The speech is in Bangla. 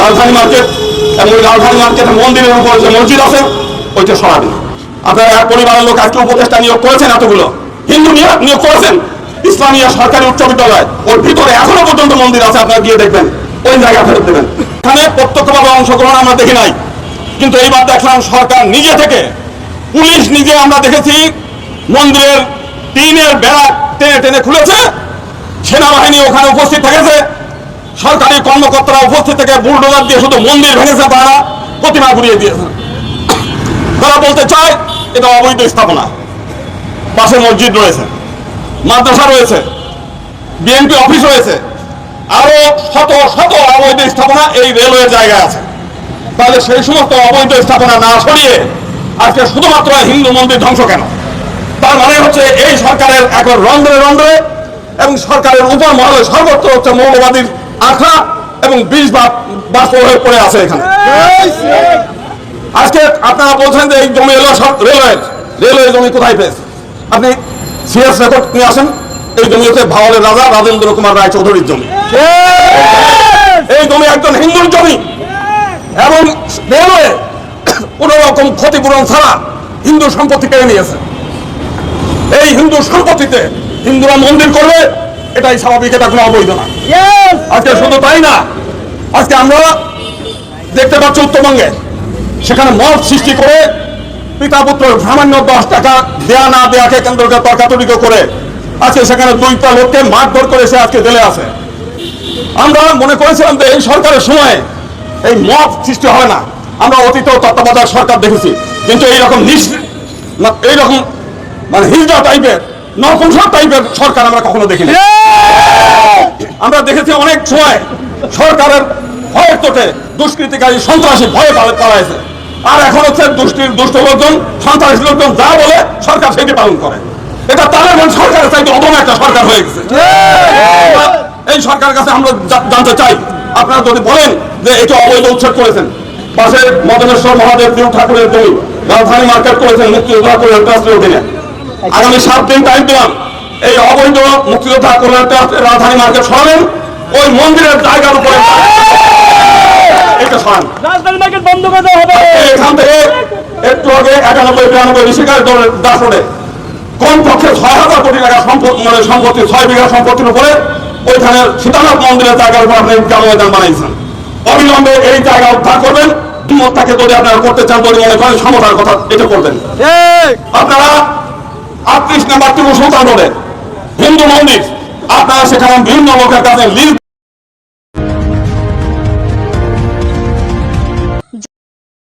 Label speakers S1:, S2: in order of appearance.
S1: রাজধানী মার্কেট এবং ওই রাজধানী মসজিদ আছে, ওইটা সরাবেন আপনারা পরিবারের লোক আজকে উপদেষ্টা নিয়োগ করেছেন এতগুলো। হিন্দু নিয়োগ করেছেন। ইসলামিয়া সরকারি উচ্চ বিদ্যালয়, ওর ভিতরে এখনও পর্যন্ত মন্দির আছে, আপনারা গিয়ে দেখবেন। ওই জায়গা ফেরত দেবেন। এখানে প্রত্যক্ষভাবে অংশগ্রহণ আমরা দেখি নাই। কিন্তু এইবার দেখলাম সরকার নিজে থেকে, পুলিশ নিজে আমরা দেখেছি, মন্দিরের টিনের বেড়া টেনে টেনে খুলেছে। সেনাবাহিনী ওখানে উপস্থিত থেকেছে। সরকারি কর্মকর্তারা উপস্থিত থেকে বুলডোজার দিয়ে শুধু মন্দির ভেঙেছে, তারা প্রতিমা ঘুরিয়ে দিয়েছে। তারা বলতে চায়, এটা অবৈধ স্থাপনা। পাশে মসজিদ রয়েছে, মাদ্রাসা রয়েছে, বিএনপি অফিস রয়েছে, আরও শত শত অবৈধ স্থাপনা এই রেলওয়ে জায়গায় আছে। তাহলে সেই সমস্ত অবৈধ স্থাপনা না সরিয়ে আজকে শুধুমাত্র হিন্দু মন্দির ধ্বংস কেন? তার মানে হচ্ছে এই সরকারের এখন রন্ধ্রে রন্ধ্রে এবং সরকারের উপর মহলে সর্বত্র হচ্ছে মৌলবাদীর আখড়া এবং বিষ বা বাষ্প হয়ে পড়ে আছে এখানে। আজকে আপনারা বলছেন যে এই জমি এলো রেলওয়ের রেলওয়ে জমি কোথায় পেয়েছে? আপনি সিএস রেকর্ড নিয়ে আসেন, এই জমি হচ্ছে ভাওয়ালের রাজা রাজেন্দ্র কুমার রায় চৌধুরীর জমি। এই জমি একজন হিন্দুর জমি। এবং রেলওয়ে কোন রকম ক্ষতিপূরণ ছাড়া হিন্দু সম্পত্তি কেড়ে নিয়েছে। এই হিন্দু সম্পত্তিতে হিন্দুরা মন্দির করবে এটাই স্বাভাবিক এটা কোনো অবৈধ না। আজকে শুধু তাই না আজকে আমরা দেখতে পাচ্ছি উত্তরবঙ্গে সেখানে মত সৃষ্টি করে পিতা পুত্র সামান্য দশ টাকা দেয়া না দেয়াকে কেন্দ্র করে করে আজকে সেখানে দুইটা লোককে মারধর করে সে আজকে জেলে আছে। আমরা মনে করেছিলাম যে এই সরকারের সময় এই মত সৃষ্টি হয় না। আমরা অতীত তত্ত্বাবধায়ক সরকার দেখেছি কিন্তু এইরকম নিঃ না- এইরকম মানে হিজড়া টাইপের নপুংসক টাইপের সরকার আমরা কখনো দেখিনি। আমরা দেখেছি অনেক সময় সরকারের ভয়ের চোটে দুষ্কৃতিকারী সন্ত্রাসী ভয়ে পালা- পালাইছে। আর এখন হচ্ছে দুষ্টির দুষ্ট লোকজন সন্ত্রাসী লোকজন যা বলে সরকার সেটি পালন করে। এটা তাদের সরকারের চাইতে অদম একটা সরকার হয়ে গেছে। এই সরকারের কাছে আমরা জানতে চাই আপনারা যদি বলেন যে এটা অবৈধ উচ্ছেদ করেছেন পাশে মদনেশ্বর মহাদেব দেব ঠাকুরের জমি রাজধানী মার্কেট করেছেন মুক্তিযোদ্ধা কল্যাণ ট্রাস্টের অধীনে আগামী সাত দিন টাইম দিলাম। এই অবৈধ মুক্তিযোদ্ধা কল্যাণ ট্রাস্টের রাজধানী মার্কেট সরাবেন ওই মন্দিরের জায়গার উপরে এটা সরান।
S2: রাজধানী মার্কেট বন্ধ করে হবে।
S1: এখান থেকে একটু আগে একানব্বই বিরানব্বই ঋষিকার দলের দাস কোন পক্ষে ছয় হাজার কোটি টাকা সম্পত্তি মানে সম্পত্তি ছয় বিঘা সম্পত্তির উপরে ওইখানে সীতানাথ মন্দিরের জায়গার উপর আপনি কেন ময়দান অবিলম্বে এই জায়গা উদ্ধার করবেন। তাকে যদি আপনারা করতে চান যদি মনে করেন সমতার কথা এটা করবেন। আপনারা আটত্রিশ নাম্বারটি সুলতান রোডে হিন্দু মন্দির আপনারা সেখানে বিভিন্ন লোকের কাছে